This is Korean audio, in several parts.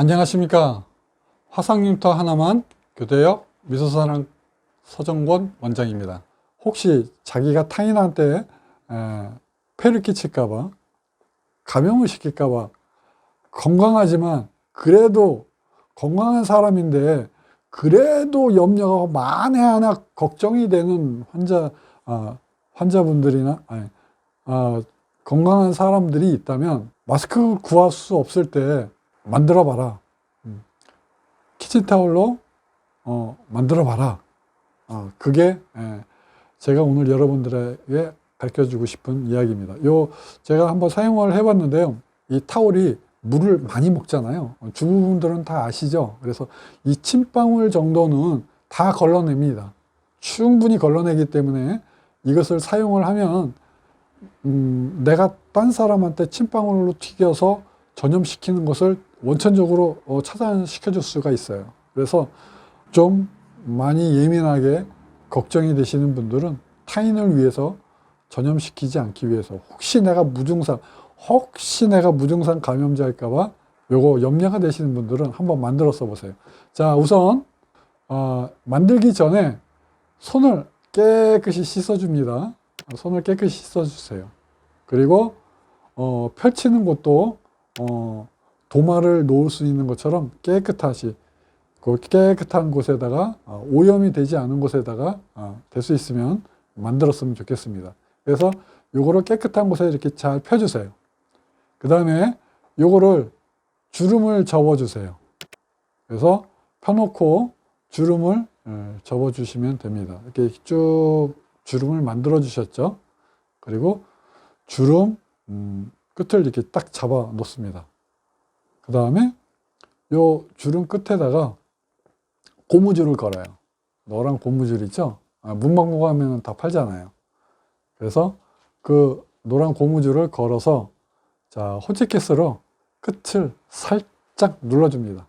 안녕하십니까. 화상흉터 하나만 교대역 미소사랑 서정권 원장입니다. 혹시 자기가 타인한테 에, 폐를 끼칠까봐, 감염을 시킬까봐, 건강하지만 그래도 건강한 사람인데 그래도 염려가 만에 하나 걱정이 되는 환자, 아, 환자분들이나, 아니, 아, 건강한 사람들이 있다면 마스크 구할 수 없을 때 만들어 봐라. 음. 키친타올로 어, 만들어 봐라. 어, 그게 예, 제가 오늘 여러분들에게 밝혀주고 싶은 이야기입니다. 요 제가 한번 사용을 해 봤는데요. 이 타올이 물을 많이 먹잖아요. 주부분들은 다 아시죠? 그래서 이 침방울 정도는 다 걸러냅니다. 충분히 걸러내기 때문에 이것을 사용을 하면 음, 내가 딴 사람한테 침방울로 튀겨서 전염시키는 것을 원천적으로 어, 차단시켜 줄 수가 있어요. 그래서 좀 많이 예민하게 걱정이 되시는 분들은 타인을 위해서 전염시키지 않기 위해서 혹시 내가 무증상, 혹시 내가 무증상 감염자일까봐 요거 염려가 되시는 분들은 한번 만들어 써보세요. 자, 우선, 어, 만들기 전에 손을 깨끗이 씻어줍니다. 손을 깨끗이 씻어주세요. 그리고, 어, 펼치는 곳도, 어, 도마를 놓을 수 있는 것처럼 깨끗하시, 그 깨끗한 곳에다가 어, 오염이 되지 않은 곳에다가 어, 될수 있으면 만들었으면 좋겠습니다. 그래서 요거를 깨끗한 곳에 이렇게 잘 펴주세요. 그 다음에 요거를 주름을 접어주세요. 그래서 펴놓고 주름을 예, 접어주시면 됩니다. 이렇게 쭉 주름을 만들어 주셨죠. 그리고 주름 음, 끝을 이렇게 딱 잡아 놓습니다. 그 다음에 요 주름 끝에다가 고무줄을 걸어요. 노란 고무줄 있죠? 아, 문방구 가면 다 팔잖아요. 그래서 그 노란 고무줄을 걸어서 자, 호치키스로 끝을 살짝 눌러줍니다.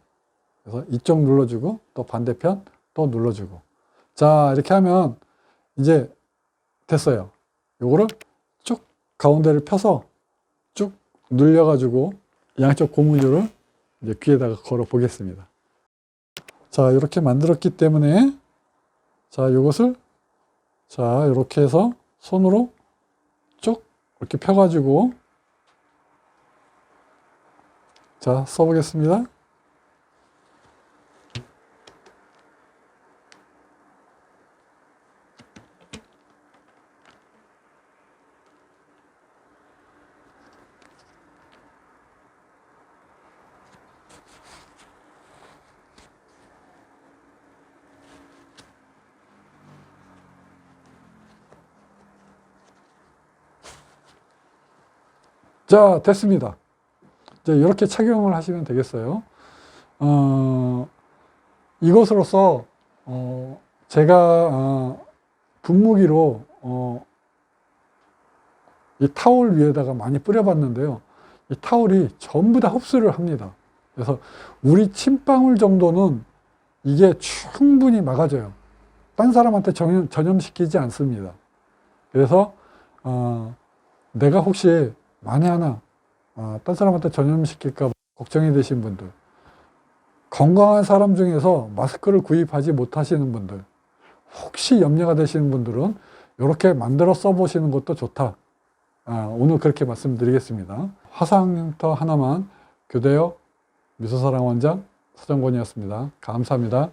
그래서 이쪽 눌러주고 또 반대편 또 눌러주고 자, 이렇게 하면 이제 됐어요. 요거를 쭉 가운데를 펴서 쭉 눌려가지고 양쪽 고무줄을 이제 귀에다가 걸어 보겠습니다. 자, 이렇게 만들었기 때문에 자, 요것을 자, 이렇게 해서 손으로 쭉 이렇게 펴가지고 자, 써보겠습니다. 자, 됐습니다. 이제 이렇게 착용을 하시면 되겠어요. 어, 이것으로서, 어, 제가, 어, 분무기로, 어, 이 타올 위에다가 많이 뿌려봤는데요. 이 타올이 전부 다 흡수를 합니다. 그래서 우리 침방울 정도는 이게 충분히 막아줘요. 딴 사람한테 전염, 전염시키지 않습니다. 그래서, 어, 내가 혹시 만에 하나 어, 딴 사람한테 전염시킬까 봐 걱정이 되신 분들 건강한 사람 중에서 마스크를 구입하지 못하시는 분들 혹시 염려가 되시는 분들은 이렇게 만들어 써보시는 것도 좋다. 아, 오늘 그렇게 말씀드리겠습니다. 화상터 하나만 교대역 미소사랑 원장 서정권이었습니다. 감사합니다